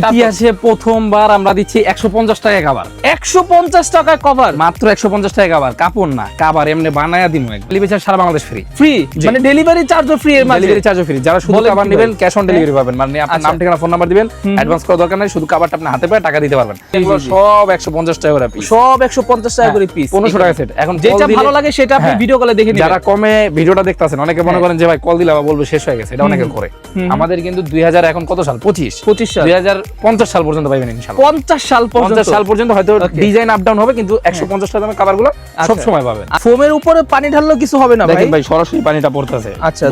ইতিহাসে প্রথমবার আমরা দিচ্ছি একশো পঞ্চাশ টাকা কাবার একশো পঞ্চাশ টাকায় কভার মাত্র একশো পঞ্চাশ টাকা কাবার কাপড় না কাবার এমনি বানায়া দিন ডেলিভারি সারা বাংলাদেশ ফ্রি ফ্রি মানে ডেলিভারি চার্জও ফ্রি ডেলিভারি চার্জও ফ্রি যারা শুধু কাবার নেবেন ক্যাশ অন ডেলিভারি পাবেন। মানে আপনার আচ্ছা। নাম ঠিকানা ফোন নাম্বার দিবেন। অ্যাডভান্স করার দরকার নাই শুধু কাবারটা আপনি হাতে পায়ে টাকা দিতে পারবেন। সব একশো পঞ্চাশ টাকা করে পিস সব একশো পঞ্চাশ টাকা করে পিস পনেরোশো টাকা সেট এখন যেটা ভালো লাগে সেটা আপনি হ্যাঁ। ভিডিও কলে দেখে যারা কমে ভিডিওটা দেখতেছেন অনেকে মনে হ্যাঁ। করেন যে ভাই কল দিলে বলব শেষ হয়ে গেছে। এটা অনেকে করে। আমাদের কিন্তু দুই হাজার এখন কত সাল? পঁচিশ। পঁচিশ সাল। দুই হাজার পঞ্চাশ সাল পর্যন্ত পাইবেন ইনশাল্লাহ পঞ্চাশ সাল পঞ্চাশ সাল পর্যন্ত হয়তো ডিজাইন আপ ডাউন হবে কিন্তু একশো পঞ্চাশ টাকা দামেরগুলো আচ্ছা। পাবেন। ফোমের উপরে পানি ঢাললেও কিছু হবে না ভাই দেখেন ভাই? সরাসরি পানিটা পড়তেছে। আচ্ছা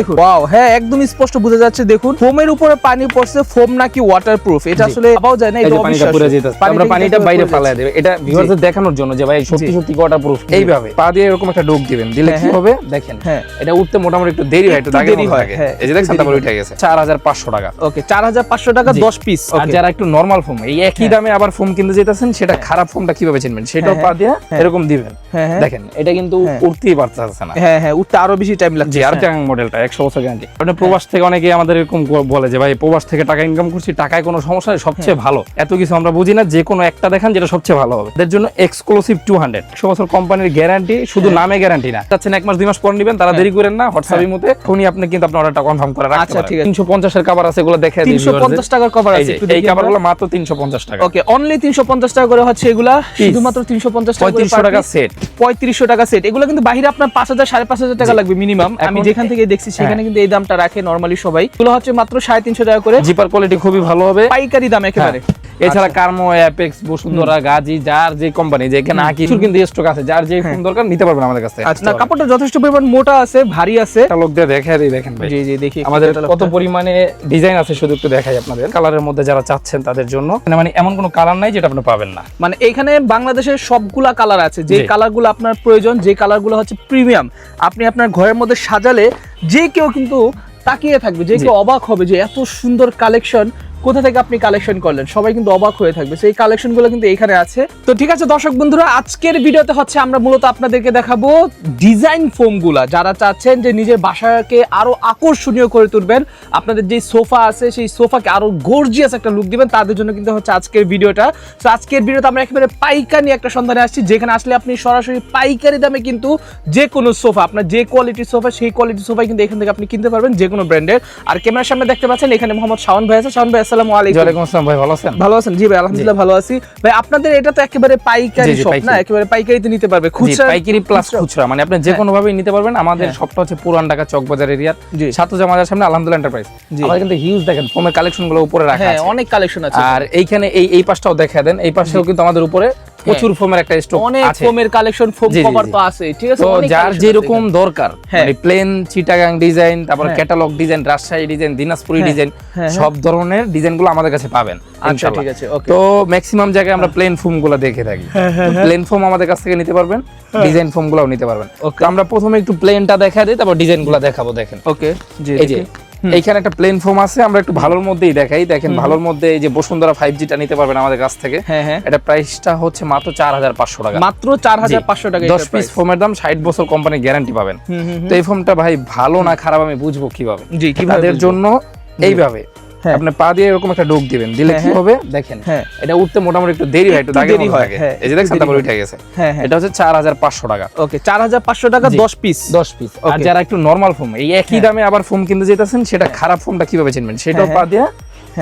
দেখুন। ওয়াও হ্যাঁ একদম স্পষ্ট বোঝা যাচ্ছে। দেখুন ফোমের উপরে পানি পড়ছে ফোম নাকি ওয়াটারপ্রুফ এটা আসলে ভাবাও যায় না এটা পানিটা যেতেছে। আমরা পানিটা বাইরে ফালায় দেবে। এটা ভিউয়ারদের দেখানোর জন্য যে ভাই সত্যি সত্যি ওয়াটার প্রুফ এইভাবে। পা দিয়ে এরকম একটা ডোক দিবেন। দিলে হ্যাঁ, কি হ্যাঁ। হবে? দেখেন। হ্যাঁ। এটা উঠতে মোটামুটি একটু দেরি হয় একটু একটু দেরি হয়, হ্যাঁ, এই যে একটু তারপর উঠে গেছে। চার হাজার পাঁচশো টাকা। ওকে চার হাজার পাঁচশো টাকা জি। দশ পিস আর যারা একটু নরমাল ফোম এই একই হ্যাঁ। দামে আবার ফোম কিনতে যেতেছেন সেটা খারাপ ফোমটা কীভাবে চিনবেন? সেটাও হ্যাঁ, পা দিয়ে হ্যাঁ। এরকম দিবেন। হ্যাঁ হ্যাঁ। দেখেন এটা কিন্তু হ্যাঁ। উঠতেই পারতেছে না। হ্যাঁ হ্যাঁ উঠতে আরও বেশি টাইম লাগছে আর মডেলটা একশো বছর গ্যারান্টি আপনি প্রবাস থেকে অনেকে আমাদের এরকম বলে যে ভাই প্রবাস থেকে টাকা ইনকাম করছি টাকায় কোনো সমস্যা নেই সবচেয়ে ভালো। এত কিছু আমরা বুঝি না যে কোনো একটা দেখান যেটা সবচেয়ে ভালো হবে। এর জন্য এক্সক্লুসিভ টু হান্ড্রেড একশো বছর কোম্পানির গ্যারান্টি শুধু নামে গ্যারান্টি না। চাচ্ছেন এক মাস দুই মাস পর নিবেন তারা হ্যাঁ। দেরি করেন না হোয়াটসঅ্যাপের মধ্যে উনি আপনি কিন্তু আপনার অর্ডারটা কনফার্ম করে রাখতে আচ্ছা। তিনশো পঞ্চাশের কাবার আছে এগুলো দেখে তিনশো পঞ্চাশ টাকার কভার আছে এই। কাবারগুলো মাত্র তিনশো পঞ্চাশ টাকা। ওকে অনলি তিনশো পঞ্চাশ টাকা করে হচ্ছে এগুলা শুধুমাত্র তিনশো পঞ্চাশ টাকা পঁয়ত্রিশশো টাকা সেট পঁয়ত্রিশশো টাকা সেট এগুলো কিন্তু বাইরে আপনার পাঁচ হাজার সাড়ে পাঁচ হাজার টাকা লাগবে মিনিমাম আমি যেখান থেকে দেখছি সেখানে কিন্তু এই দামটা রাখে নরমালি সবাই। এগুলো হচ্ছে মাত্র সাড়ে তিনশো টাকা করে। জিপার কোয়ালিটি খুবই ভালো হবে। পাইকারি দাম একেবারে। হ্যাঁ। এছাড়া কার্মো অ্যাপেক্স বসুন্ধরা গাজী যার যে কোম্পানি যেখানে হুম, কিছুর কিন্তু স্টক আছে যার যে ফোন দরকার নিতে পারবেন আমাদের কাছ আচ্ছা। কাপড়টা যথেষ্ট পরিমাণ মোটা আছে ভারী আছে। লোক দিয়ে দেখে দেখেন ভাই। জি জি দেখি আমাদের কত। পরিমাণে ডিজাইন আছে শুধু একটু দেখাই আপনাদের। কালারের মধ্যে যারা চাচ্ছেন তাদের জন্য। মানে এমন কোনো কালার নাই যেটা আপনি পাবেন না। মানে এখানে বাংলাদেশের সবগুলা কালার আছে। যে। কালারগুলো আপনার প্রয়োজন যে কালারগুলো হচ্ছে প্রিমিয়াম আপনি আপনার ঘরের মধ্যে সাজালে যে কেউ কিন্তু তাকিয়ে থাকবে যে কেউ অবাক হবে যে এত সুন্দর কালেকশন কোথা থেকে আপনি কালেকশন করলেন? সবাই কিন্তু অবাক হয়ে থাকবে। সেই কালেকশনগুলো কিন্তু এখানে আছে। তো ঠিক আছে, দর্শক বন্ধুরা, আজকের ভিডিওতে হচ্ছে আমরা মূলত আপনাদেরকে দেখাবো ডিজাইন ফোমগুলা যারা চাচ্ছেন যে নিজের বাসাকে আরও আকর্ষণীয় করে তুলবেন, আপনাদের যে সোফা আছে, সেই সোফাকে আরও গর্জিয়াস একটা লুক দিবেন, তাদের জন্য কিন্তু হচ্ছে আজকের ভিডিওটা। তো আজকের ভিডিওতে আমরা একেবারে পাইকারি একটা সন্ধানে আসছি, যেখানে আসলে আপনি সরাসরি পাইকারি দামে কিন্তু যে কোনো সোফা, আপনার যে কোয়ালিটির সোফা, সেই কোয়ালিটির সোফা কিন্তু এখান থেকে আপনি কিনতে পারবেন যে কোনো ব্র্যান্ডের আর ক্যামেরার সামনে দেখতে পাচ্ছেন, এখানে মোহাম্মদ শাওন ভাই আছে। শাওন ভাই আসসালামু আলাইকুম। ওয়ালাইকুম আসসালাম ভাই ভালো আছেন? ভালো আছেন? জি ভাই আলহামদুলিল্লাহ ভালো আছি। ভাই আপনাদের এটা তো একেবারে পাইকারি শপ না? একেবারে পাইকারিতে নিতে পারবে। খুচরা পাইকারি প্লাস খুচরা- মানে আপনি যে কোনো ভাবে নিতে পারবেন। আমাদের শপটা সবটা হচ্ছে পুরান ঢাকা চকবাজার এরিয়ার জি। সাতজা মাজার সামনে আলহামদুলিল্লাহ এন্টারপ্রাইজ আমাদের কিন্তু হিউজ দেখেন ফোমের কালেকশনগুলো উপরে রাখা হ্যাঁ আছে। অনেক কালেকশন আছে। আর এইখানে এই এই পাশটাও দেখা দেন। এই পাশেও কিন্তু আমাদের উপরে প্রচুর ফোমের একটা স্টক অনেক ফোমের কালেকশন ফোম কভার তো আছে ঠিক আছে? তো যার যেরকম দরকার হ্যাঁ। মানে প্লেন চিটাগাং ডিজাইন তারপর হ্যাঁ। ক্যাটালগ ডিজাইন রাজশাহী ডিজাইন দিনাজপুরি হ্যাঁ, ডিজাইন হ্যাঁ, সব ধরনের ডিজাইনগুলো আমাদের কাছে পাবেন আচ্ছা ঠিক আছে ওকে তো ম্যাক্সিমাম জায়গায় আমরা প্লেন ফোমগুলো দেখে থাকি। হ্যাঁ, হ্যাঁ, প্লেন ফোম আমাদের কাছ থেকে নিতে পারবেন ডিজাইন ফোম গুলাও নিতে পারবেন। ওকে আমরা প্রথমে একটু প্লেনটা দেখা দিই তারপর ডিজাইনগুলো দেখাবো দেখেন। ওকে জি এই যে। এইখানে একটা প্লেন ফোম আছে আমরা একটু ভালোর মধ্যেই দেখাই। দেখেন ভালোর মধ্যে এই যে বসুন্ধরা ফাইভ জিটা নিতে পারবেন আমাদের কাছ থেকে। হ্যাঁ হ্যাঁ। এটা প্রাইসটা হচ্ছে মাত্র চার হাজার পাঁচশো টাকা। মাত্র চার হাজার পাঁচশো টাকা দশ পিস ফোমের দাম ষাট বছর কোম্পানি গ্যারান্টি পাবেন। তো এই ফোমটা ভাই ভালো না খারাপ আমি বুঝব কীভাবে। জি কীভাবে জন্য এইভাবে। আপনি পা দিয়ে এরকম একটা ডোক দিবেন। দিলে হ্যাঁ, কি হ্যাঁ। হবে? দেখেন। হ্যাঁ। এটা উঠতে মোটামুটি একটু দেরি হয় একটু দাগের দেরি মতো হয়, থাকে হ্যাঁ, এই যে দেখছেন তারপর উঠে গেছে। হ্যাঁ হ্যাঁ। এটা হচ্ছে চার হাজার পাঁচশো টাকা। ওকে চার হাজার পাঁচশো টাকা জি। দশ পিস দশ পিস আর যারা একটু নর্মাল ফোম এই একই হ্যাঁ। দামে আবার ফোম কিনতে যেতেছেন সেটা খারাপ ফোমটা কীভাবে চিনবেন? সেটাও হ্যাঁ, পা দিয়ে হ্যাঁ।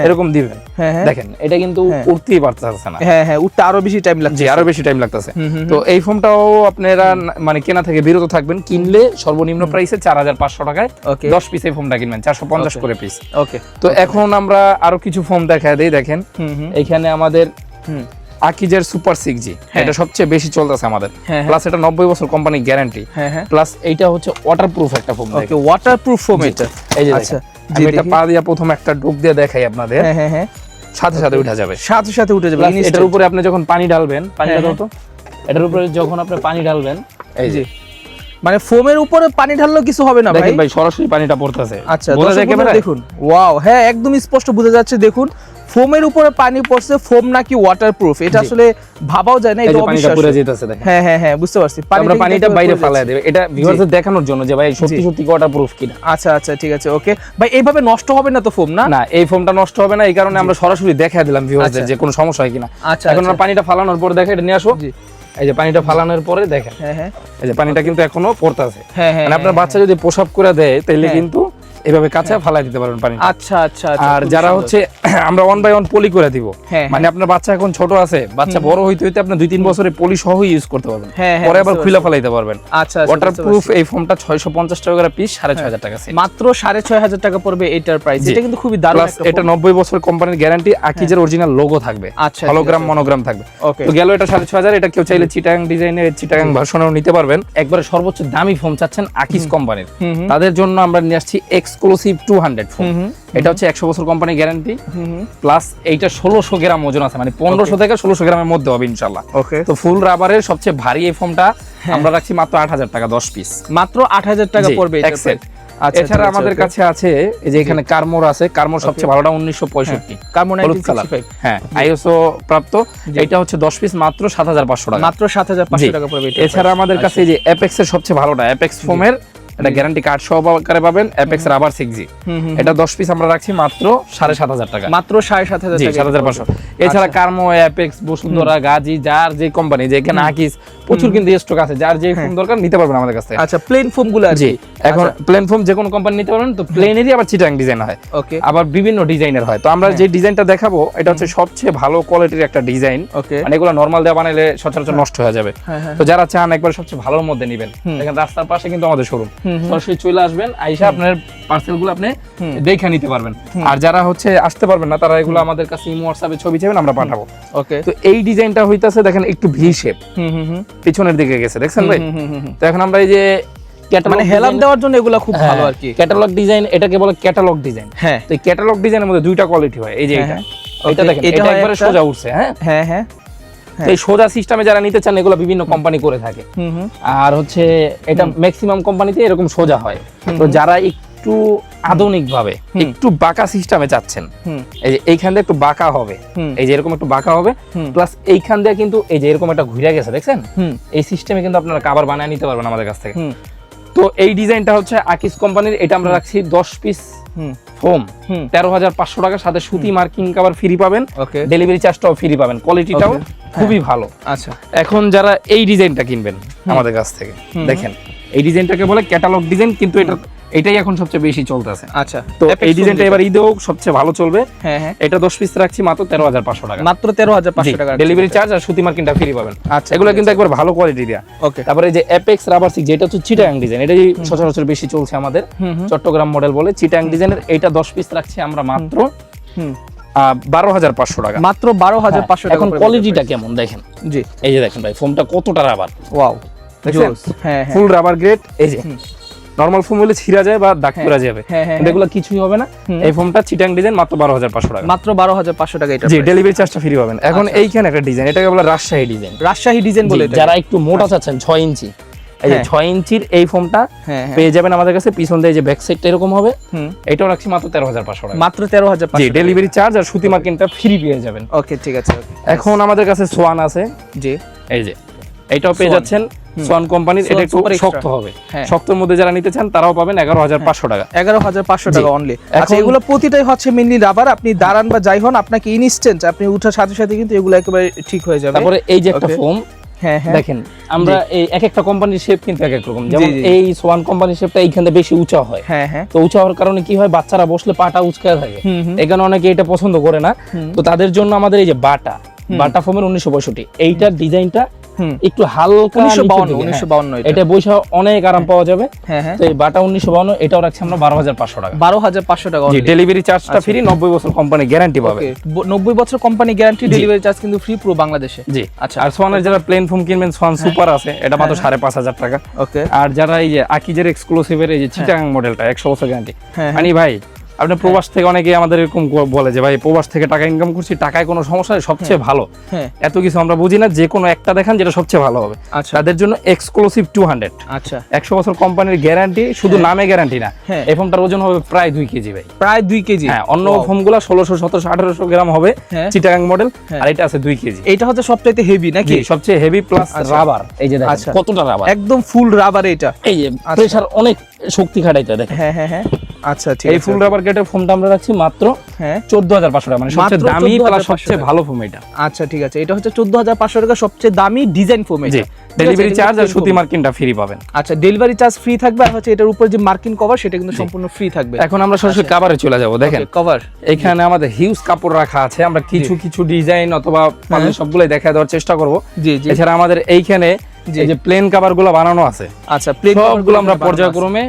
এরকম দিবেন। হ্যাঁ হ্যাঁ। দেখেন এটা কিন্তু হ্যাঁ। উঠতেই পারতেছে না। হ্যাঁ হ্যাঁ উঠতে আরও বেশি টাইম লাগছে। আরও বেশি টাইম লাগতেছে। তো এই ফোনটাও আপনারা মানে কেনা থেকে বিরত থাকবেন। কিনলে সর্বনিম্ন প্রাইসে চার হাজার পাঁচশো টাকায় দশ পিস এই ফোনটা কিনবেন চারশো পঞ্চাশ করে পিস ওকে। তো এখন আমরা আরও কিছু ফোন দেখা দিই দেখেন। এখানে আমাদের হুম। আকিজের সুপার সিক্স জি হ্যাঁ। এটা সবচেয়ে বেশি চলতেছে আমাদের। হ্যাঁ হ্যাঁ। প্লাস এটা নব্বই বছর কোম্পানি গ্যারান্টি হ্যাঁ হ্যাঁ। প্লাস এইটা হচ্ছে ওয়াটার প্রুফ একটা ফোন ওকে ওয়াটারপ্রুফ ফোম এটা। এই যে আচ্ছা আমি এটা পা দিয়ে প্রথম একটা ডুব দিয়ে দেখাই আপনাদের। হ্যাঁ হ্যাঁ হ্যাঁ। সাথে সাথে উঠে যাবে। সাথে সাথে উঠে যাবে এটার উপরে আপনি যখন পানি ঢালবেন হ্যাঁ, দাও তো? এটার উপরে যখন আপনি পানি ঢালবেন এই যে। মানে ফোমের উপরে পানি ঢাললেও কিছু হবে না ভাই দেখেন ভাই? সরাসরি পানিটা পড়তেছে। আচ্ছা দেখুন। ওয়াও হ্যাঁ একদম স্পষ্ট বোঝা যাচ্ছে দেখুন। ফোমের উপরে পানি পড়ছে ফোম নাকি ওয়াটারপ্রুফ এটা আসলে ভাবাও যায় না এটা অবিশ্বাস্য। পুরো যেতেছে দেখেন। হ্যাঁ হ্যাঁ হ্যাঁ বুঝতে পারছি। আমরা পানিটা বাইরে যাচ্ছে। দেবে। এটা ভিউয়ারদের দেখানোর জন্য যে ভাই সত্যি সত্যি ওয়াটার প্রুফ কিনা। আচ্ছা আচ্ছা ঠিক আছে ওকে ভাই এইভাবে নষ্ট হবে না তো ফোম না? না এই ফোমটা নষ্ট হবে না এই কারণে আমরা সরাসরি দেখা দিলাম ভিউয়ারদের আচ্ছা। যে কোনো সমস্যা হয় কিনা। আচ্ছা এখন আচ্ছা। আমরা পানিটা ফালানোর পরে দেখে এটা নিয়ে আসো। জি। এই যে পানিটা ফালানোর পরে দেখেন। হ্যাঁ হ্যাঁ। এই যে পানিটা কিন্তু এখনও পড়তেছে। হ্যাঁ হ্যাঁ মানে আপনার হ্যাঁ, বাচ্চা যদি পোশাক করে দেয় তাহলে। কিন্তু এভাবে কাঁচা ফালাই দিতে পারবেন পানি। আচ্ছা আচ্ছা আচ্ছা, আর যারা হচ্ছে আমরা ওয়ান বাই ওয়ান পলি করে দিব। হ্যাঁ, মানে আপনার বাচ্চা এখন ছোট আছে বাচ্চা বড় হইতে হইতে আপনি দুই তিন বছরে পলি সহ ইউজ করতে পারবেন। হ্যাঁ, হ্যাঁ, পরে আবার খুলে ফেলাইতে পারবেন। আচ্ছা আচ্ছা, ওয়াটার প্রুফ এই ছয়শো পঞ্চাশ টাকা করে পিস সাড়ে ছয় হাজার টাকা সেল মাত্র সাড়ে ছয় হাজার টাকা পড়বে এটার প্রাইস এটা কিন্তু খুবই দারুণ একটা এটা নব্বই বছর কোম্পানির গ্যারান্টি আকিজের অরিজিনাল লোগো থাকবে। আচ্ছা, হলোগ্রাম আছে। মনোগ্রাম থাকবে। তো গেল এটা সাড়ে ছয় হাজার এটা কেউ চাইলে চিটাং ডিজাইনের চিটাং ভার্সনেও নিতে পারবেন। একবারে সর্বোচ্চ দামি ফোম চাচ্ছেন আকিজ কোম্পানির তাদের জন্য আমরা নিয়ে আসছি এক্সক্লুসিভ টু হান্ড্রেড ফোন এটা হচ্ছে একশো বছর কোম্পানি গ্যারান্টি প্লাস এইটা ষোলোশো গ্রাম ওজন আছে মানে পনেরোশো থেকে ষোলোশো গ্রামের মধ্যে হবে ইনশাল্লাহ ওকে তো ফুল রাবারের সবচেয়ে ভারী এই ফোমটা হ্যাঁ। আমরা রাখছি মাত্র আট হাজার টাকা দশ পিস মাত্র আট হাজার টাকা পড়বে এক set। আচ্ছা এছাড়া আমাদের কাছে আছে যে এখানে কার্মোর আছে কার্মোর সবচেয়ে ভালোটা উনিশশো পঁয়ষট্টি। কালার হ্যাঁ আইএসও প্রাপ্ত। এটা হচ্ছে দশ পিস মাত্র সাত হাজার পাঁচশো টাকা। মাত্র সাত হাজার পাঁচশো টাকা পড়বে এছাড়া আমাদের কাছে এই যে অ্যাপেক্স এর সবচেয়ে ভালোটা অ্যাপেক্স ফোমের এটা গ্যারান্টি কার্ড সহকারে পাবেন অ্যাপেক্স রাবার সিক্স জি এটা দশ পিস আমরা রাখছি মাত্র সাড়ে সাত হাজার টাকা। মাত্র সাড়ে সাত হাজার সাত হাজার পাঁচশো। এছাড়া আচ্ছা। কার্মো অ্যাপেক্স বসুন্ধরা গাজী যার যে কোম্পানি যে এখানে আকিস প্রচুর কিন্তু স্টক আছে যার যে ফোন দরকার নিতে পারবেন আমাদের কাছ আচ্ছা প্লেন ফোমগুলো জি এখন প্লেন ফোম যে কোনো কোম্পানি নিতে পারবেন তো প্লেনেরই আবার চিটাং ডিজাইন হয়। ওকে আবার বিভিন্ন ডিজাইনের হয়। তো আমরা যে ডিজাইনটা দেখাবো এটা হচ্ছে সবচেয়ে ভালো কোয়ালিটির একটা ডিজাইন ওকে মানে এগুলো নর্মাল দেওয়া বানাইলে সচরাচর নষ্ট হয়ে যাবে। হ্যাঁ হ্যাঁ তো যারা চান একবার সবচেয়ে ভালোর মধ্যে নেবেন। দেখেন রাস্তার পাশে কিন্তু আমাদের শোরুম। সরাসরি চলে আসবেন আইসা আপনার পার্সেলগুলো আপনি দেখে নিতে পারবেন। আর যারা হচ্ছে আসতে পারবেন না তারা এগুলো আমাদের কাছে ইমো হোয়াটসঅ্যাপে ছবি চাইবেন আমরা পাঠাবো। ওকে। তো এই ডিজাইনটা হইতাছে দেখেন একটু ভি শেপ হুম হুম হুম। পিছনের দিকে গেছে দেখছেন ভাই। তো এখন আমরা এই যে মানে হেলাম দেওয়ার জন্য এগুলো খুব ভালো আর কি ক্যাটালগ ডিজাইন এটাকে বলে ক্যাটালগ ডিজাইন হ্যাঁ। তো ক্যাটালগ ডিজাইনের মধ্যে দুইটা কোয়ালিটি হয় এই যে হ্যাঁ, এটা। হ্যাঁ। এটা দেখেন এটা এটা একবারে সোজা উঠছে হ্যাঁ? হ্যাঁ হ্যাঁ। এই সোজা সিস্টেমে যারা নিতে চান এগুলো বিভিন্ন কোম্পানি করে থাকে। আর হচ্ছে এটা ম্যাক্সিমাম কোম্পানিতে এরকম সোজা হয়। তো যারা একটু আধুনিক ভাবে একটু বাঁকা সিস্টেমে চাচ্ছেন এই যে এইখান দিয়ে একটু বাঁকা হবে এই যে এরকম একটু বাঁকা হবে প্লাস এইখান দিয়ে কিন্তু এই যে এরকম একটা ঘুরে গেছে দেখছেন? এই সিস্টেমে কিন্তু আপনারা কাবার বানায় নিতে পারবেন আমাদের কাছ থেকে। তো এই ডিজাইনটা হচ্ছে আকিস কোম্পানির এটা আমরা রাখছি দশ পিস ফোম তেরো হাজার পাঁচশো টাকার সাথে সুতি মার্কিং কাবার ফ্রি পাবেন। ওকে। ডেলিভারি চার্জটাও ফ্রি পাবেন। কোয়ালিটিটাও Okay. খুবই ভালো। আচ্ছা। এখন যারা এই ডিজাইনটা কিনবেন আমাদের কাছ থেকে দেখেন। এই ডিজাইনটাকে বলে ক্যাটালগ ডিজাইন কিন্তু এটা এটাই এখন সবচেয়ে বেশি চলতেছে। আচ্ছা তো এই ডিজাইনটা এবার ঈদেও সবচেয়ে ভালো চলবে। হ্যাঁ হ্যাঁ। এটা দশ পিস রাখছি মাত্র তেরো হাজার পাঁচশো টাকা। মাত্র তেরো হাজার পাঁচশো টাকা ডেলিভারি চার্জ আর সুতি মার্কিনটা ফ্রি পাবেন। আচ্ছা এগুলো কিন্তু একবার ভালো কোয়ালিটি দেয়া। ওকে তারপরে এই যে অ্যাপেক্স রাবার সিক্স যেটা হচ্ছে চিটাং ডিজাইন এটাই সচরাচর বেশি চলছে আমাদের। চট্টগ্রাম মডেল বলে চিটাং ডিজাইনের এইটা দশ পিস রাখছি আমরা মাত্র হুম। বারো হাজার পাঁচশো টাকা। মাত্র বারো হাজার পাঁচশো টাকা এখন কোয়ালিটিটা কেমন দেখেন? জি। এই যে দেখেন ভাই ফোমটা কতটা রাবার ওয়াও দেখছেন? হ্যাঁ হ্যাঁ। ফুল রাবার গ্রেড এই যে। নর্মাল ফোম হলে ছিঁড়া যায় বা দাগ হ্যাঁ, পড়া যাবে। হ্যাঁ, হ্যাঁ, এগুলো কিছুই হবে না। এই ফোমটা চিটাং ডিজাইন মাত্র বারো হাজার পাঁচশো টাকা। মাত্র বারো হাজার পাঁচশো টাকা এটা জি ডেলিভারি চার্জটা ফ্রি পাবেন। এখন আচ্ছা। এইখানে একটা ডিজাইন এটাকে বলে রাজশাহী ডিজাইন রাজশাহী ডিজাইন বলে এটা যারা একটু মোটা চাচ্ছেন ছয় ইঞ্চি এই যে। ছয় ইঞ্চির এই ফোমটা হ্যাঁ পেয়ে যাবেন আমাদের কাছে। পিছন দিয়ে যে ব্যাক সাইডটা এরকম হবে। এটাও রাখছি মাত্র তেরো হাজার পাঁচশো টাকা। মাত্র তেরো হাজার জি ডেলিভারি চার্জ আর সুতি মার্কিনটা ফ্রি পেয়ে যাবেন। ওকে ঠিক আছে এখন আমাদের কাছে সোয়ান আছে। জি। এই যে এটাও পেয়ে যাচ্ছেন সোয়ান কোম্পানির এটা একটু শক্ত হবে। হ্যাঁ। শক্তর মধ্যে যারা নিতে চান তারাও পাবেন এগারো হাজার পাঁচশো টাকা। এগারো হাজার পাঁচশো টাকা অনলি আচ্ছা এগুলো প্রতিটাই হচ্ছে মেনলি রাবার আপনি দাঁড়ান বা যাই হন আপনাকে ইনস্ট্যান্ট আপনি উঠার সাথে সাথে কিন্তু এগুলো একেবারে ঠিক হয়ে যাবে। তারপরে এই যে একটা ফোম হ্যাঁ হ্যাঁ। দেখেন আমরা এই এক একটা কোম্পানির শেপ কিন্তু এক এক রকম। যেমন। এই সোয়ান কোম্পানির শেপটা এইখানে বেশি উঁচা হয়। তো উঁচা হওয়ার কারণে কি হয় বাচ্চারা বসলে পাটা উচকা থাকে। এখানে অনেকে এটা পছন্দ করে না। তো তাদের জন্য আমাদের এই যে বাটা বাটা ফোমের উনিশশো পঁয়ষট্টি। এইটার ডিজাইনটা একটু হালকা উনিশশো বাউন্ন হ্যাঁ। এটা। এটা বৈশা অনেক আরাম পাওয়া যাবে। হ্যাঁ হ্যাঁ। তো এই বাটা উনিশশো বাউন্ন এটাও রাখছি আমরা বারো হাজার পাঁচশো টাকা। বারো হাজার পাঁচশো টাকা। ডেলিভারি চার্জটা ফ্রি নব্বই বছর কোম্পানি গ্যারান্টি পাবে। নব্বই বছর কোম্পানি গ্যারান্টি ডেলিভারি চার্জ কিন্তু ফ্রি পুরো বাংলাদেশে। জি। আচ্ছা। আর সোয়ানের যারা প্লেন ফোম কিনবেন সোয়ান সুপার আছে এটা মাত্র সাড়ে পাঁচ হাজার টাকা। ওকে আর যারা এই যে আকিজের এক্সক্লুসিভের এই যে চিটাং মডেলটা একশো বছর গ্যারান্টি হ্যাঁ মানে ভাই আপনি প্রবাস থেকে অনেকে আমাদের এরকম বলে যে ভাই প্রবাস থেকে টাকা ইনকাম করছি টাকায় কোনো সমস্যা নেই সবচেয়ে ভালো। হ্যাঁ। এত কিছু আমরা বুঝি না যে কোনো একটা দেখান যেটা সবচেয়ে ভালো হবে। আচ্ছা। তাদের জন্য এক্সক্লুসিভ টু হান্ড্রেড আচ্ছা। একশো বছর কোম্পানির গ্যারান্টি শুধু নামে গ্যারান্টি না। হ্যাঁ। এই ফোনটার ওজন হবে প্রায় দুই কেজি ভাই। প্রায় দুই কেজি। হ্যাঁ অন্য. ফোনগুলো ষোলোশো সতেরোশো আঠারোশো গ্রাম হবে হ্যাঁ। চিটাগাং মডেল হ্যাঁ। আর এটা আছে দুই কেজি। এটা হচ্ছে সবচাইতে হেভি নাকি? সবচেয়ে হেভি প্লাস আচ্ছা। রাবার এই যে আচ্ছা। কতটা রাবার একদম ফুল রাবার এটা। এই যে প্রেসার অনেক শক্তি খাটাইতে দেখেন। হ্যাঁ হ্যাঁ হ্যাঁ। আচ্ছা ঠিক এই ফুল রাবার গেটের ফোনটা আমরা রাখছি মাত্র হ্যাঁ। চোদ্দ হাজার পাঁচশো টাকা মানে সবচেয়ে দামি প্লাস সবচেয়ে ভালো ফোন এটা। আচ্ছা ঠিক আছে এটা হচ্ছে চোদ্দ হাজার পাঁচশো টাকা সবচেয়ে দামি ডিজাইন ফোম জি ডেলিভারি চার্জ আর সুতি মার্কিনটা ফ্রি পাবেন। আচ্ছা ডেলিভারি চার্জ ফ্রি থাকবে আর হচ্ছে এটার উপর যে মার্কিন কভার সেটা কিন্তু সম্পূর্ণ ফ্রি থাকবে। এখন আমরা সরাসরি কাভারে চলে যাব দেখেন। কভার এখানে আমাদের হিউজ কাপড় রাখা আছে আমরা কিছু কিছু ডিজাইন অথবা পারলে সবগুলোই দেখা দেওয়ার চেষ্টা করব। জি জি। এছাড়া আমাদের এইখানে যে প্লেন কাভারগুলো বানানো আছে। আচ্ছা প্লেন সবগুলো আমরা পর্যায়ক্রমে।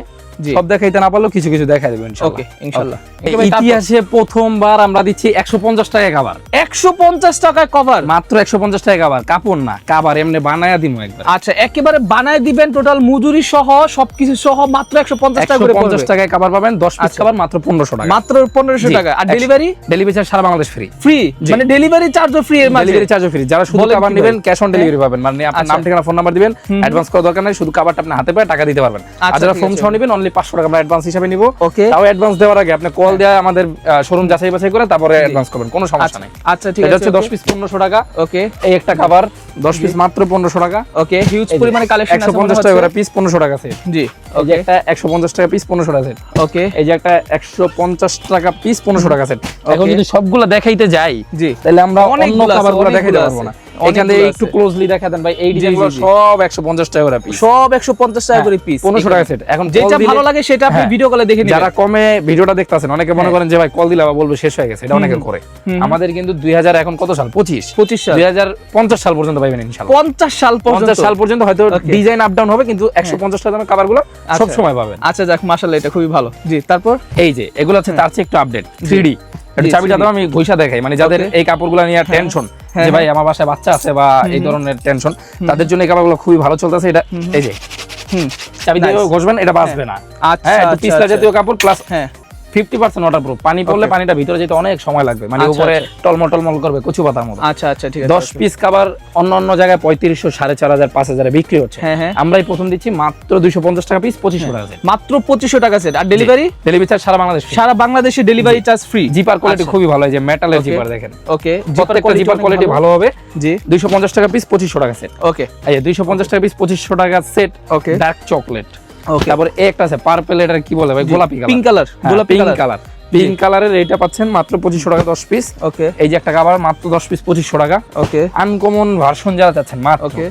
সব দেখাইতে না পারলেও কিছু কিছু দেখাই দেবো ওকে ইনশাআল্লাহ। এই ইতিহাসে প্রথমবার আমরা দিচ্ছি একশো পঞ্চাশ টাকা কাবার একশো পঞ্চাশ টাকায় কভার মাত্র একশো পঞ্চাশ টাকা কাবার কাপড় না কাবার এমনি বানায়া দিব একবার। আচ্ছা একেবারে বানায় দিবেন টোটাল মজুরি সহ সবকিছু সহ মাত্র একশো পঞ্চাশ টাকা করে পঞ্চাশ টাকায় কাবার পাবেন দশ পিস আচ্ছা। কাবার মাত্র পনেরোশো টাকা। মাত্র পনেরোশো টাকা। আর ডেলিভারি ডেলিভারি চার্জ সারা বাংলাদেশ ফ্রি ফ্রি মানে ডেলিভারি চার্জও ফ্রি এর মাঝে? ডেলিভারি চার্জও ফ্রি যারা শুধু কাবার নেবেন ক্যাশ অন ডেলিভারি পাবেন। মানে আপনার আচ্ছা। নাম ঠিকানা ফোন নাম্বার দিবেন অ্যাডভান্স করার দরকার নেই শুধু কাবারটা আপনি হাতে পায়ে টাকা দিতে পারবেন। আর আচ্ছা, যারা ফোন। নেবেন অনলি পাঁচশো টাকা আমরা অ্যাডভান্স হিসাবে নিব। ওকে তাও অ্যাডভান্স দেওয়ার আগে আপনি কল দেওয়া আমাদের শোরুম যাচাই বাছাই করে তারপরে অ্যাডভান্স করবেন কোনো সমস্যা আচ্ছা নেই। আচ্ছা ঠিক এটা আছে হচ্ছে দশ পিস পনেরোশো টাকা। ওকে এই একটা কাবার দশ পিস মাত্র পনেরোশো টাকা। ওকে হিউজ পরিমাণে কালেকশন একশো পঞ্চাশ টাকা করে পিস পনেরোশো টাকা সেট জি এই যে একটা একশো পঞ্চাশ টাকা পিস পনেরোশো টাকা সেট ওকে এই যে একটা একশো পঞ্চাশ টাকা পিস পনেরোশো টাকা সেট এখন. যদি সবগুলো দেখাইতে যাই জি। তাহলে আমরা অন্য আছে, খাবারগুলো দেখাইতে পারব না। আছে, এখান একটু ক্লোজলি দেখা দেন ভাই এই ডিজাইনগুলো সব একশো পঞ্চাশ টাকা করে পিস সব একশো পঞ্চাশ টাকা করে পিস পনেরোশো টাকা সেট এখন যেটা ভালো লাগে সেটা আপনি হ্যাঁ। ভিডিও কলে দেখে নিবেন। যারা কমে ভিডিওটা দেখতেছেন অনেকে মনে হ্যাঁ। করেন যে ভাই কল দিলে আবার বলবে শেষ হয়ে গেছে। এটা অনেকে করে। আমাদের কিন্তু দুই হাজার এখন কত সাল? পঁচিশ। পঁচিশ সাল। দুই হাজার পঞ্চাশ সাল পর্যন্ত পাইবেন ইনশাল্লাহ পঞ্চাশ সাল পঞ্চাশ পর্যন্ত সাল পর্যন্ত হয়তো ডিজাইন আপ ডাউন হবে কিন্তু একশো পঞ্চাশ টাকা দামের কাবারগুলো সব। সময় পাবেন। আচ্ছা যাক মাশাল্লাহ এটা খুবই ভালো। জি তারপর এই যে এগুলো হচ্ছে তার চেয়ে একটু আপডেট থ্রি ডি জি, চাবিটা 3D আমি ঘুষা দেখাই। মানে যাদের. এই কাপড়গুলো নিয়ে টেনশন হ্যাঁ, যে ভাই আমার বাসায় বাচ্চা আছে বা এই ধরনের টেনশন তাদের জন্য এই কাপড়গুলো খুবই ভালো চলতেছে এটা এই যে। হুম। চাবি দিয়ে ঘষবেন এটা বাঁচবে না। আচ্ছা হ্যাঁ একটু আচ্ছা, পিছলা আচ্ছা। জাতীয় কাপড় প্লাস হ্যাঁ। ফিফটি পার্সেন্ট ওয়াটার প্রুফ পানি পড়লে পানিটা ভিতরে যেতে অনেক সময় লাগবে। মানে আচ্ছা, উপরে আচ্ছা। টলমল টলমল করবে কচু পাতার মতো। আচ্ছা আচ্ছা ঠিক আছে দশ পিস কাবার অন্য অন্য জায়গায় পঁয়ত্রিশশো সাড়ে চার হাজার পাঁচ হাজারে বিক্রি হচ্ছে। হ্যাঁ হ্যাঁ। আমরাই প্রথম দিচ্ছি মাত্র দুইশো পঞ্চাশ টাকা পিস পঁচিশশো টাকা মাত্র পঁচিশশো টাকা সেট আর ডেলিভারি ডেলিভারি চার্জ সারা বাংলাদেশ সারা বাংলাদেশে delivery charge free zipper quality আচ্ছা। খুবই ভালো যে মেটালের জিপার দেখেন। ওকে প্রত্যেকটা জিপার কোয়ালিটি ভালো। হবে। জি। দুইশো পঞ্চাশ টাকা পিস পঁচিশশো টাকা সেট ওকে এই দুইশো পঞ্চাশ টাকা পিস পঁচিশশো টাকা set okay dark chocolate okay তারপরে একটা আছে পার্পল এটার কি বলে ভাই? গোলাপি কালার পিঙ্ক কালার গোলাপি পিঙ্ক কালার পিঙ্ক কালারের এইটা পাচ্ছেন মাত্র পঁচিশশো টাকা দশ পিস ওকে এই যে একটা কাবার মাত্র দশ পিস পঁচিশশো টাকা। ওকে আনকমন ভার্সন যারা চাচ্ছেন মাত্র। ওকে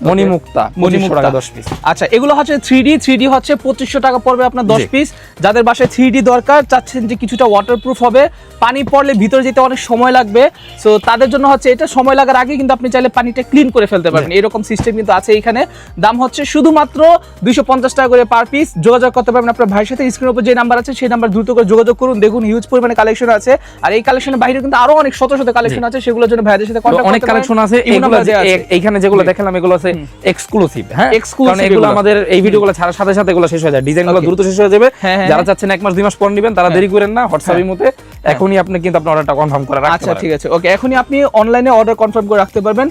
মণিমুক্তা মণিমুক্তা। টাকা দশ পিস আচ্ছা এগুলো হচ্ছে থ্রি ডি থ্রি ডি হচ্ছে পঁচিশশো টাকা পড়বে আপনার দশ পিস যাদের বাসায় থ্রি ডি দরকার চাচ্ছেন যে কিছুটা ওয়াটারপ্রুফ হবে পানি পড়লে ভিতরে যেতে অনেক সময় লাগবে। সো তাদের জন্য হচ্ছে এটা সময় লাগার আগে কিন্তু আপনি চাইলে পানিটা ক্লিন করে ফেলতে পারবেন এরকম সিস্টেম কিন্তু আছে এখানে। দাম হচ্ছে শুধুমাত্র দুইশো পঞ্চাশ টাকা করে পার পিস যোগাযোগ করতে পারবেন আপনার ভাইয়ের সাথে। স্ক্রিনের উপর যে নাম্বার আছে সেই নাম্বার দ্রুত করে যোগাযোগ করুন। দেখুন হিউজ পরিমাণে কালেকশন আছে। আর এই কালেকশনের বাইরে কিন্তু আরও অনেক শত শত কালেকশন আছে। সেগুলোর জন্য ভাইদের সাথে অনেক কালেকশন আছে। Email এগুলো number যে দেয়া আছে। এ- এইখানে যেগুলো দেখালাম এগুলো আছে এক্সক্লুসিভ হ্যাঁ? এক্সক্লুসিভ এগুলো। আমাদের এই ভিডিওগুলো ছাড়ার সাথে সাথে এগুলো শেষ হয়ে যায়। ডিজাইনগুলো. দ্রুত শেষ হয়ে যাবে। হ্যাঁ, হ্যাঁ, যারা হ্যাঁ। চাচ্ছেন এক মাস দুই মাস পর নেবেন তারা দেরি করেন না হোয়াটসঅ্যাপের মধ্যে এখনই আপনি কিন্তু আপনার অর্ডারটা কনফার্ম করে রাখতে আচ্ছা ঠিক আছে। ওকে এখনই আপনি অনলাইনে অর্ডার কনফার্ম করে রাখতে পারবেন।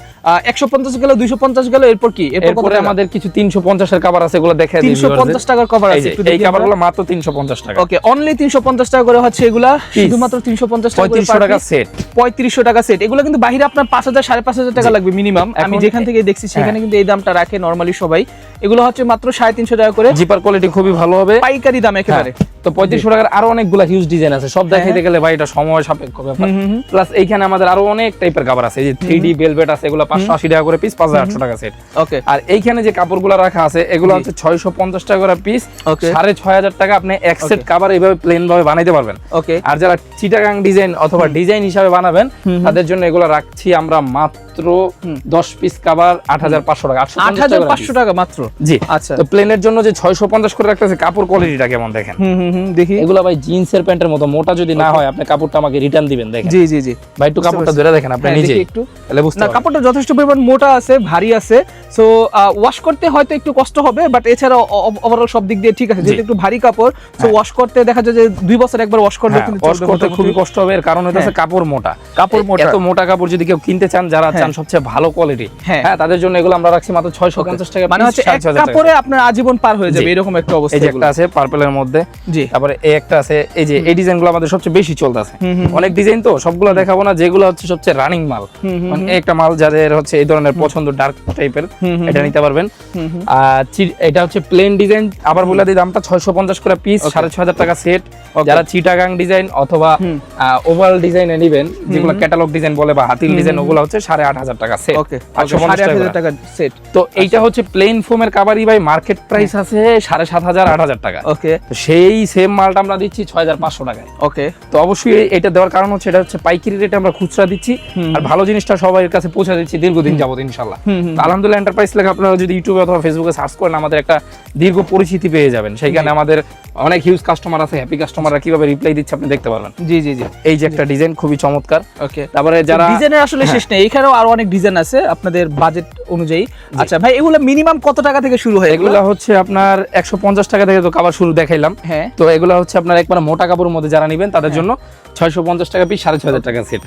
একশো পঞ্চাশ গেল দুইশো পঞ্চাশ গেল এরপর কি? এরপর? আমাদের কিছু তিনশো পঞ্চাশের কাবার আছে এগুলো দেখে দিই 350 টাকার কভার আছে, একটু এই। কাবারগুলো মাত্র তিনশো পঞ্চাশ টাকা। ওকে অনলি তিনশো পঞ্চাশ টাকা করে হচ্ছে এগুলা। শুধুমাত্র তিনশো পঞ্চাশ টাকা করে পঁয়ত্রিশশো per টাকা সেট পঁয়ত্রিশশো টাকা সেট এগুলো কিন্তু বাইরে আপনার পাঁচ হাজার সাড়ে পাঁচ হাজার টাকা লাগবে মিনিমাম আমি যেখান থেকে দেখছি সেখানে কিন্তু এই দামটা রাখে নরমালি সবাই। এগুলো হচ্ছে মাত্র সাড়ে তিনশো টাকা করে। জিপার কোয়ালিটি খুবই ভালো হবে। পাইকারি দাম একেবারে। হ্যাঁ, তো পঁয়ত্রিশশো টাকার আরও অনেকগুলো হিউজ ডিজাইন আছে। সব দেখাইতে গেলে ভাই এটা সময় সাপেক্ষ ব্যাপার। প্লাস এইখানে আমাদের আরও অনেক টাইপের কাপড় আছে। এই যে থ্রি ডি বেলভেট আছে এগুলো পাঁচশো আশি টাকা করে পিস পাঁচ হাজার আটশো টাকা সেট ওকে আর এইখানে যে কাপড়গুলো রাখা আছে এগুলো হচ্ছে ছয়শো পঞ্চাশ টাকা করে পিস. সাড়ে ছয় হাজার টাকা আপনি এক সেট. কাবার এইভাবে প্লেন ভাবে বানাইতে পারবেন। ওকে আর যারা চিটাগাং ডিজাইন অথবা ডিজাইন হিসাবে বানাবেন তাদের জন্য এগুলো রাখছি আমরা মাত্র দশ পিস কাবার আট হাজার পাঁচশো টাকা আট হাজার পাঁচশো টাকা মাত্র? জি। আচ্ছা। তো প্লেনের জন্য যে ছয়শো পঞ্চাশ করে রাখতেছে কাপড় কোয়ালিটিটা কেমন দেখেন? হুম হুম দেখি। এগুলো ভাই জিন্সের প্যান্টের মতো মোটা যদি না হয় আপনি কাপড়টা আমাকে রিটার্ন দিবেন দেখেন। জি জি জি। ভাই একটু কাপড়টা ধরে দেখেন আপনি হ্যাঁ, নিজে। একটু। তাহলে বুঝতে না কাপড়টা যথেষ্ট পরিমাণ মোটা আছে ভারী আছে। সো ওয়াশ করতে হয়তো একটু কষ্ট হবে বাট এছাড়া ওভারঅল সব দিক দিয়ে ঠিক আছে। যেহেতু একটু ভারী কাপড় সো ওয়াশ করতে দেখা যায় যে দুই বছর একবার ওয়াশ করলে হ্যাঁ, কিন্তু চলবে করতে খুবই কষ্ট হবে। এর কারণ হচ্ছে হ্যাঁ। কাপড় মোটা। কাপড় মোটা। এত মোটা কাপড় যদি কেউ কিনতে চান যারা হ্যাঁ। চান সবচেয়ে ভালো কোয়ালিটি হ্যাঁ। হ্যাঁ তাদের জন্য এগুলো আমরা রাখছি মাত্র ছয়শো পঞ্চাশ টাকা মানে হচ্ছে এক। কাপড়ে আপনার আজীবন পার হয়ে যাবে এরকম একটা অবস্থা এই যে একটা আছে পার্পলের মধ্যে। জি। তারপরে এই একটা আছে এই যে এই ডিজাইনগুলো আমাদের সবচেয়ে বেশি চলতেছে। অনেক ডিজাইন তো সবগুলো দেখাবো না যেগুলো হচ্ছে সবচেয়ে রানিং মাল। মানে একটা মাল যাদের হচ্ছে এই ধরনের পছন্দ ডার্ক টাইপের এটা নিতে পারবেন। আর এটা হচ্ছে প্লেন ডিজাইন আবার বলে দিই দামটা ছয়শো পঞ্চাশ করে পিস Okay. সাড়ে ছয় হাজার টাকা সেট যারা চিটাগাং ডিজাইন অথবা। ওভাল ডিজাইনে নিবেন যেগুলো ক্যাটালগ ডিজাইন বলে বা হাতিল ডিজাইন ওগুলো হচ্ছে সাড়ে আট হাজার টাকা সেট ওকে টাকা তো এইটা হচ্ছে প্লেন ফোমের কাবারি ভাই মার্কেট প্রাইস আছে সাড়ে সাত হাজার আট হাজার টাকা। ওকে। তো সেই সেম মালটা আমরা দিচ্ছি ছয় হাজার পাঁচশো টাকায়। ওকে। তো অবশ্যই এটা দেওয়ার কারণ হচ্ছে এটা হচ্ছে পাইকারি রেটে আমরা খুচরা দিচ্ছি। আর ভালো জিনিসটা সবার কাছে পৌঁছে দিচ্ছি দীর্ঘদিন যাবত ইনশাল্লাহ। আলহামদুলিল্লাহ এন্টারপ্রাইজ লেখা আপনারা যদি ইউটিউবে অথবা ফেসবুকে সার্চ করেন আমাদের একটা দীর্ঘ পরিচিতি পেয়ে যাবেন। সেইখানে আমাদের অনেক হিউজ কাস্টমার আছে হ্যাপি কাস্টমাররা কীভাবে রিপ্লাই দিচ্ছে আপনি দেখতে পারবেন। জি জি জি। এই যে একটা ডিজাইন খুবই চমৎকার। ওকে। তারপরে যারা ডিজাইনের আসলে শেষ নেই এখানেও আরও অনেক ডিজাইন আছে। আপনাদের বাজেট অনুযায়ী। আচ্ছা ভাই এগুলো মিনিমাম কত টাকা থেকে শুরু হয় এগুলো? হচ্ছে আপনার একশো পঞ্চাশ টাকা থেকে তো কাবার শুরু দেখাইলাম। হ্যাঁ। তো এগুলো হচ্ছে আপনার একবার মোটা কাপড়ের মধ্যে যারা নেবেন তাদের জন্য ছয়শো পঞ্চাশ টাকা পিস সাড়ে ছয় হাজার টাকা সেট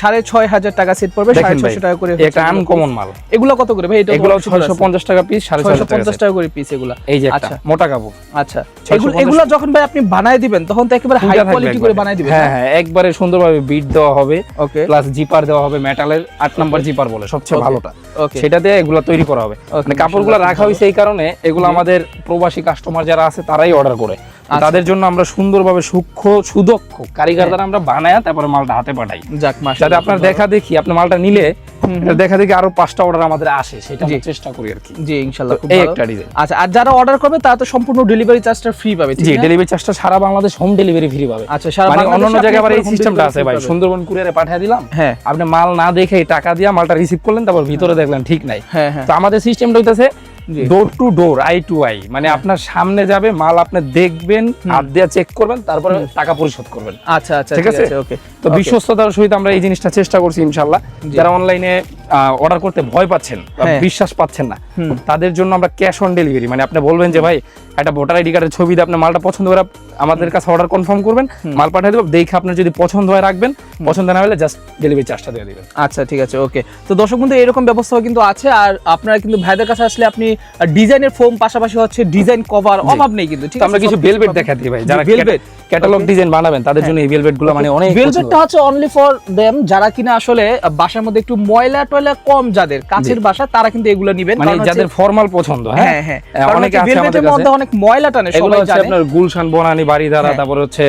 সাড়ে ছয় হাজার টাকা সেট পড়বে সাড়ে ছয়শো টাকা করে এই একটা আনকমন মাল। এগুলো কত করে ভাই? এটা এগুলো ছয়শো পঞ্চাশ টাকা পিস সাড়ে ছয় ছয়শো পঞ্চাশ টাকা করে পিস এগুলা। এই যে আচ্ছা। মোটা কাপড়। আচ্ছা। এগুলো এগুলো যখন ভাই আপনি বানায় দিবেন তখন তো একেবারে হাই কোয়ালিটি করে। বানায় দিবেন হ্যাঁ হ্যাঁ একবারে সুন্দরভাবে বিট দেওয়া হবে। ওকে প্লাস জিপার দেওয়া হবে মেটালের আট নাম্বার জিপার বলে সবচেয়ে ভালোটা। ওকে সেটা দিয়ে এগুলো তৈরি করা হবে। মানে কাপড়গুলো রাখা হয়েছে এই কারণে এগুলো আমাদের প্রবাসী কাস্টমার যারা আছে তারাই অর্ডার করে। তাদের জন্য আমরা সুন্দরভাবে সূক্ষ্ম সুদক্ষ কারিগর দ্বারা আমরা বানায়া তারপরে মালটা হাতে পাঠাই। যাক মাস যাতে আপনার দেখা দেখি আপনি মালটা নিলে দেখা দেখি আরও পাঁচটা অর্ডার আমাদের আসে সেটা চেষ্টা করি আর কি। জি ইনশাআল্লাহ খুব ভালো। একটা ডিজাইন আচ্ছা আর যারা অর্ডার করবে তারা তো সম্পূর্ণ ডেলিভারি চার্জটা ফ্রি পাবে জি? ডেলিভারি চার্জটা সারা বাংলাদেশ হোম ডেলিভারি ফ্রি পাবে। আচ্ছা সারা মানে বাংলাদেশে অন্যান্য জায়গায় আবার এই সিস্টেমটা আছে ভাই সুন্দরবন কুরিয়ারে পাঠিয়ে দিলাম। হ্যাঁ। আপনি মাল না দেখে টাকা দিয়া মালটা রিসিভ করলেন তারপর ভিতরে দেখলেন ঠিক নাই। হ্যাঁ হ্যাঁ। তো আমাদের সিস্টেমটা হইতাছে। Door to door eye to eye মানে আপনার সামনে যাবে মাল আপনি দেখবেন হাত দিয়ে চেক করবেন তারপরে টাকা পরিশোধ করবেন। আচ্ছা আচ্ছা ঠিক? আছে? ওকে। তো বিশ্বস্ততার সহিত আমরা এই জিনিসটা চেষ্টা করছি ইনশাল্লাহ যারা অনলাইনে অর্ডার করতে ভয় পাচ্ছেন হ্যাঁ। বিশ্বাস পাচ্ছেন না তাদের জন্য আমরা ক্যাশ অন ডেলিভারি মানে আপনি বলবেন যে ভাই একটা ভোটার আইডি কার্ডের ছবি দিয়ে আপনি মালটা পছন্দ করে আমাদের কাছে অর্ডার কনফার্ম করবেন মাল পাঠিয়ে দেবো দেখে আপনার যদি পছন্দ হয় রাখবেন পছন্দ না হলে জাস্ট ডেলিভারি চার্জটা দিয়ে দিবেন। আচ্ছা ঠিক আছে ওকে। তো দর্শক বন্ধু এরকম ব্যবস্থাও কিন্তু আছে আর আপনারা কিন্তু ভাইদের কাছে আসলে আপনি ডিজাইনের ফোম পাশাপাশি হচ্ছে ডিজাইন কভার অভাব নেই কিন্তু ঠিক আমরা কিছু ভেলভেট পাবেন। দেখাতে ভাই যারা velvet। ক্যাটালগ ডিজাইন বানাবেন তাদের জন্য এই ভেলভেটগুলো মানে অনেক ভেলভেটটা হচ্ছে অনলি ফর দেম যারা কিনা আসলে বাসার মধ্যে একটু ময়লা টয়লা কম যাদের কাছের বাসা তারা কিন্তু এগুলো নেবেন। মানে যাদের ফর্মাল পছন্দ হ্যাঁ? হ্যাঁ হ্যাঁ। কারণ অনেকে আছে আমাদের কাছে অনেক ময়লা টানে এগুলো সবাই হচ্ছে জানে। আপনার গুলশান বনানি বাড়িধারা হ্যাঁ। তারপর হচ্ছে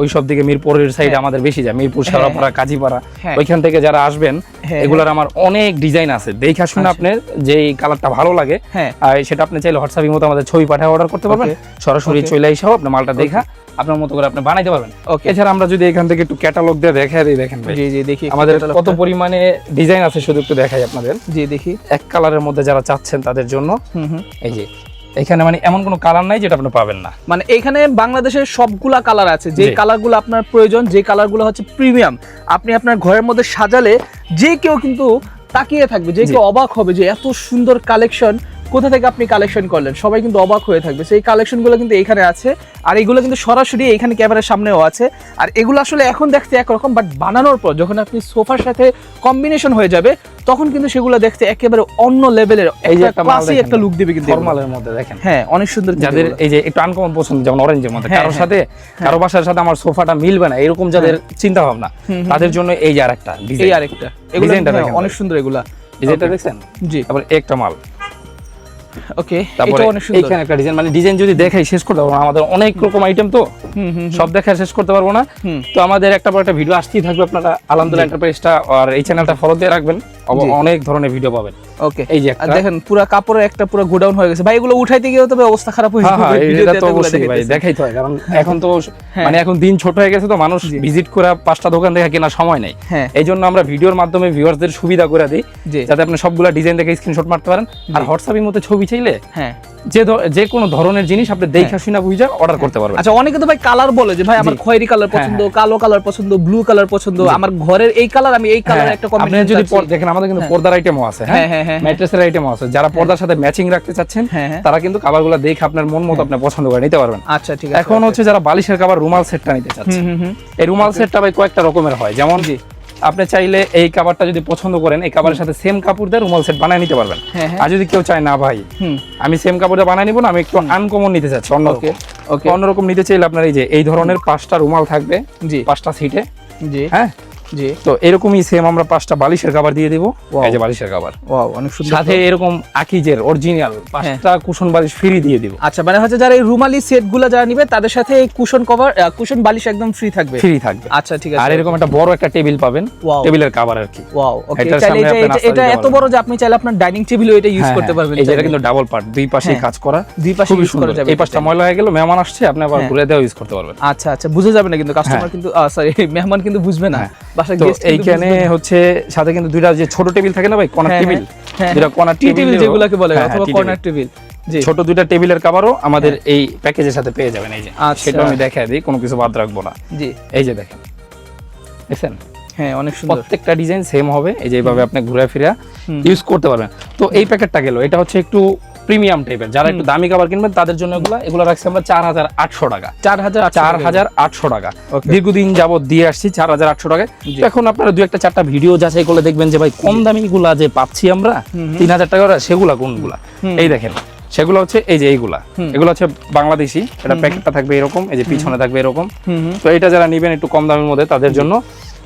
ওই সব দিকে মিরপুরের সাইডে আমাদের বেশি যায় মিরপুর হ্যাঁ। সারাপাড়া কাজীপাড়া হ্যাঁ। ওইখান থেকে যারা আসবেন হ্যাঁ, এগুলোর আমার অনেক ডিজাইন আছে। দেখা শুনে আচ্ছা। আপনার যেই কালারটা ভালো লাগে হ্যাঁ। আর সেটা আপনি চাইলে হোয়াটসঅ্যাপের মতো আমাদের ছবি পাঠিয়ে অর্ডার করতে পারবেন। সরাসরি চলে এসেও আপনি মালটা দেখা আপনার মতো করে আপনি বানাইতে পারবেন। ওকে এছাড়া আমরা যদি এখান থেকে একটু ক্যাটালগ দিয়ে দেখা দিই দেখেন জি জি দেখি আমাদের কত। পরিমাণে ডিজাইন আছে শুধু একটু দেখাই আপনাদের। জি দেখি। এক কালারের মধ্যে যারা চাচ্ছেন তাদের জন্য। এই যে এখানে মানে এমন কোনো কালার নাই যেটা আপনি পাবেন না। মানে এখানে বাংলাদেশের সবগুলা কালার আছে। যে। কালারগুলো আপনার প্রয়োজন যে কালারগুলো হচ্ছে প্রিমিয়াম আপনি আপনার ঘরের মধ্যে সাজালে যে কেউ কিন্তু তাকিয়ে থাকবে যে কেউ অবাক হবে যে এত সুন্দর কালেকশন কোথা থেকে আপনি কালেকশন করলেন? সবাই কিন্তু অবাক হয়ে থাকবে। সেই কালেকশনগুলো কিন্তু এখানে আছে। আর এগুলো কিন্তু সরাসরি এখানে ক্যামেরার সামনেও আছে। আর এগুলো আসলে এখন দেখতে একরকম বাট বানানোর পর যখন আপনি সোফার সাথে কম্বিনেশন হয়ে যাবে তখন কিন্তু সেগুলো দেখতে একেবারে অন্য লেভেলের এই যে একটা একটা ক্লাসি একটা লুক দিবে কিন্তু ফর্মালের মধ্যে দেখেন। হ্যাঁ অনেক সুন্দর যাদের এই যে একটু আনকমন পছন্দ যেমন অরেঞ্জের মধ্যে হ্যাঁ, কারোর হ্যাঁ। সাথে কারও বাসার সাথে আমার সোফাটা মিলবে না এরকম যাদের চিন্তা ভাবনা তাদের জন্য এই যে আরেকটা এই আরেকটা। এগুলো হ্যাঁ, অনেক সুন্দর এগুলা। ডিজাইনটা Okay. দেখছেন? জি। তারপর একটা মাল। ওকে তারপরে এখানে একটা ডিজাইন মানে ডিজাইন যদি দেখাই শেষ করতে পারব আমাদের অনেক রকম আইটেম তো সব দেখা শেষ করতে পারব না। তো আমাদের একটা পর একটা ভিডিও আসতেই থাকবে আপনারা আলহামদুলিল্লাহ এন্টারপ্রাইজটা আর এই চ্যানেলটা ফলো দিয়ে রাখবেন। অনেক ধরনের ভিডিও পাবেন। ওকে এই যে দেখেন পুরো কাপড়ের একটা পুরো গোডাউন হয়ে গেছে। ভাই এগুলো উঠাইতে গিয়ে তবে অবস্থা খারাপ হয়ে হ্যাঁ যাবে। হ্যাঁ এটা তো অবশ্যই ভাই দেখাই তো কারণ এখন তো হ্যাঁ। মানে এখন দিন ছোট হয়ে গেছে তো মানুষ ভিজিট করে পাঁচটা দোকান দেখে কেনার সময় নেই। হ্যাঁ। এই জন্য আমরা ভিডিওর মাধ্যমে ভিউয়ারদের সুবিধা করে দিই। যাতে আপনি সবগুলা ডিজাইন দেখে স্ক্রিনশট মারতে পারেন। আর হোয়াটসঅ্যাপের মধ্যে ছবি ছবি চাইলে হ্যাঁ। যে যে কোনো ধরনের জিনিস আপনি দেখা শুনা বুঝা অর্ডার করতে পারবেন। আচ্ছা অনেকে তো ভাই কালার বলে যে ভাই আমার। খয়েরি কালার পছন্দ কালো কালার পছন্দ ব্লু কালার পছন্দ। আমার ঘরের এই কালার আমি এই কালার হ্যাঁ, একটা আপনি যদি দেখেন আমাদের কিন্তু হ্যাঁ। পর্দার আইটেমও আছে হ্যাঁ, হ্যাঁ, হ্যাঁ, ম্যাট্রেসের আইটেমও আছে। যারা পর্দার সাথে ম্যাচিং রাখতে চাচ্ছেন হ্যাঁ হ্যাঁ। তারা কিন্তু কাভারগুলো দেখে আপনার মন মতো আপনি পছন্দ করে নিতে পারবেন। আচ্ছা ঠিক আছে এখন হচ্ছে যারা বালিশের কাভার রুমাল সেটটা নিতে চাচ্ছে হুম হুম হুম। এই রুমাল সেটটা ভাই কয়েকটা রকমের হয়। যেমন আপনি চাইলে এই কাভারটা যদি পছন্দ করেন এই কাভারের সাথে সেম কাপড় দিয়ে রুমাল সেট বানায় নিতে পারবেন। হ্যাঁ হ্যাঁ। আর যদি কেউ চায় না ভাই আমি সেম কাপড়টা বানায় নিব না আমি একটু আনকমন নিতে চাচ্ছি। অন্য ওকে অন্য অন্যরকম নিতে চাইলে আপনার এই যে এই ধরনের পাঁচটা রুমাল থাকবে জি। পাঁচটা সিটে জি। হ্যাঁ? জি। তো এরকমই সেম আমরা পাঁচটা বালিশের কাভার দিয়ে দিব। এই যে বালিশের কাভার ওয়াও অনেক সুন্দর। সাথে এরকম আকিজের অরিজিনাল পাঁচটা কুশন বালিশ ফ্রি দিয়ে দিব। আচ্ছা মানে হচ্ছে যারা এই রুমালি সেটগুলো যারা নিবে তাদের সাথে এই কুশন কভার কুশন বালিশ একদম ফ্রি থাকবে। ফ্রি থাকবে। আচ্ছা ঠিক আছে। আর এরকম একটা বড় একটা টেবিল পাবেন। টেবিলের কাভার আর কি। ওয়াও ওকে চাইলে এটা এত বড় যে আপনি চাইলে আপনার ডাইনিং টেবিলও এটা ইউজ হ্যাঁ, করতে হ্যাঁ, পারবেন এই যে এটা কিন্তু ডাবল পার্ট দুই পাশে হ্যাঁ। কাজ করা। দুই পাশে ইউজ করা যাবে এই পাশটা ময়লা হয়ে গেল মেহমান আসছে আপনি আবার হ্যাঁ। ঘুরে দেওয়া ইউজ করতে পারবেন। আচ্ছা আচ্ছা বুঝে যাবে না কিন্তু কাস্টমার হ্যাঁ। কিন্তু সরি মেহমান কিন্তু বুঝবে না। হ্যাঁ। এইখানে হচ্ছে সাথে কিন্তু দুইটা যে ছোট টেবিল থাকে না ভাই? কর্নার হ্যাঁ, টেবিল হ্যাঁ, দুইটা কর্নার টেবিল যেগুলোকে বলে হ্যাঁ, অথবা কর্নার টেবিল ছোট দুইটা টেবিলের কাভারও আমাদের এই প্যাকেজের সাথে পেয়ে যাবেন এই যে। আচ্ছা। সেটা আমি দেখাই দিই কোনো কিছু বাদ রাখব না। জি। এই যে দেখেন। দেখছেন? হ্যাঁ অনেক সুন্দর। প্রত্যেকটা ডিজাইন সেম হবে এই যে এইভাবে আপনি ঘুরে ফিরে। ইউজ করতে পারবেন। তো এই প্যাকেটটা গেল এটা হচ্ছে একটু প্রিমিয়াম টাইপের যারা একটু দামি কাভার কিনবেন তাদের জন্য এগুলো এগুলো রাখছি আমরা চার হাজার আটশো টাকা। চার হাজার চার হাজার আটশো টাকা। দীর্ঘদিন যাবত দিয়ে আসছি চার হাজার আটশো টাকায়। এখন আপনারা দু একটা চারটা ভিডিও যাচাই করলে দেখবেন যে ভাই কম দামি গুলা যে পাচ্ছি আমরা তিন হাজার টাকা সেগুলা কোনগুলা। এই দেখেন সেগুলো হচ্ছে এই যে এইগুলা। এগুলো হচ্ছে বাংলাদেশি। এটা প্যাকেটটা থাকবে এরকম এই যে পিছনে থাকবে এরকম। তো এটা যারা নিবেন একটু কম দামের মধ্যে তাদের জন্য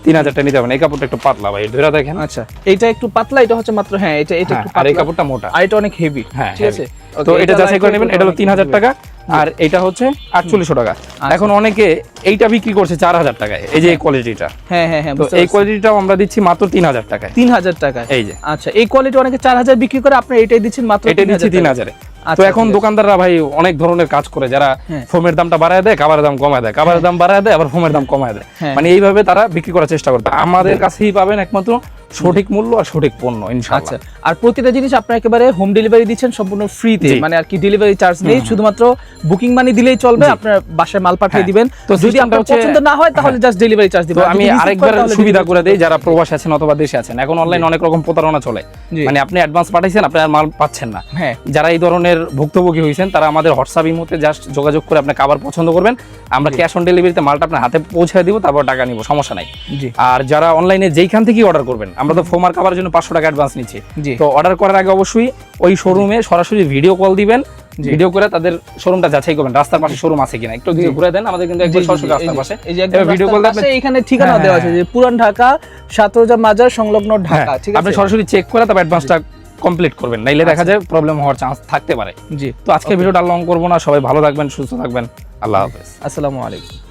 তিন হাজার টাকা নিতে পারবেন এই কাপড়টা একটু পাতলা ভাই ধরে দেখেন। আচ্ছা এইটা একটু পাতলা এটা হচ্ছে মাত্র হ্যাঁ এটা এটা হ্যাঁ, একটু আর এই কাপড়টা মোটা। আর এটা অনেক হেভি হ্যাঁ ঠিক আছে? তো এটা যাচাই করে নেবেন এটা হলো তিন হাজার টাকা আর এটা হচ্ছে আটচল্লিশশো টাকা। আচ্ছা। এখন অনেকে এইটা বিক্রি করছে চার হাজার টাকায় এই যে এই কোয়ালিটিটা হ্যাঁ হ্যাঁ হ্যাঁ তো এই কোয়ালিটিটাও আমরা দিচ্ছি মাত্র তিন হাজার টাকায়। তিন হাজার টাকায়। এই যে। আচ্ছা এই কোয়ালিটি অনেকে চার হাজার বিক্রি করে আপনি এটাই দিচ্ছেন মাত্র এটা দিচ্ছি তিন হাজারে। তো আচ্ছা, এখন। দোকানদাররা ভাই অনেক ধরনের কাজ করে যারা হ্যাঁ। ফোমের দামটা বাড়ায় দেয় কাবারের দাম কমায় দেয়। কাবারের দাম বাড়ায় দেয় আবার ফোমের দাম কমায় দেয়। হ্যাঁ। মানে এইভাবে তারা বিক্রি করার চেষ্টা করতে আমাদের কাছেই পাবেন একমাত্র সঠিক মূল্য আর সঠিক পণ্য আচ্ছা ইনশাআল্লাহ আর প্রতিটা জিনিস আপনার একেবারে হোম ডেলিভারি দিচ্ছেন সম্পূর্ণ ফ্রিতে মানে আর কি ডেলিভারি চার্জ নেই শুধুমাত্র বুকিং মানি দিলেই চলবে আপনার বাসায় মাল পাঠিয়ে হ্যাঁ। দিবেন। তো যদি আপনার পছন্দ না হয় তাহলে জাস্ট ডেলিভারি চার্জ দিবেন। আমি আরেকবার সুবিধা করে দেই যারা প্রবাসে আছেন অথবা দেশে আছেন। এখন অনলাইন অনেক রকম প্রতারণা চলে। মানে আপনি অ্যাডভান্স পাঠাইছেন আপনি আর মাল পাচ্ছেন না। হ্যাঁ। যারা এই ধরনের ভুক্তভোগী হয়েছেন তারা আমাদের হোয়াটসঅ্যাপ ইমোতে জাস্ট যোগাযোগ করে আপনি খাবার পছন্দ করবেন। আমরা ক্যাশ অন ডেলিভারিতে মালটা আপনার হাতে পৌঁছে দিব তারপর টাকা নিব সমস্যা নাই। জি। আর যারা অনলাইনে যেইখান থেকেই অর্ডার করবেন আমরা তো ফোমার খাবারের জন্য পাঁচশো টাকা অ্যাডভান্স নিচ্ছি। জি। তো অর্ডার করার আগে অবশ্যই ওই শোরুমে সরাসরি ভিডিও কল দিবেন। ভিডিও করে তাদের শোরুমটা যাচাই করবেন রাস্তার পাশে শোরুম আছে কিনা। একটু ভিডিও ঘুরে দেন আমাদের কিন্তু একদম সরাসরি রাস্তার পাশে। এই যে ভিডিও কল রাস্তার এখানে ঠিকানা হ্যাঁ, দেওয়া আছে যে পুরান ঢাকা সাতরোজা মাজার সংলগ্ন ঢাকা ঠিক আছে? আপনি সরাসরি চেক করে তারপর অ্যাডভান্সটা কমপ্লিট করবেন নাইলে দেখা যায় প্রবলেম হওয়ার চান্স থাকতে পারে। জি। তো আজকে ভিডিওটা লং করব না সবাই ভালো থাকবেন সুস্থ থাকবেন। আল্লাহ হাফেজ। আসসালামু আলাইকুম।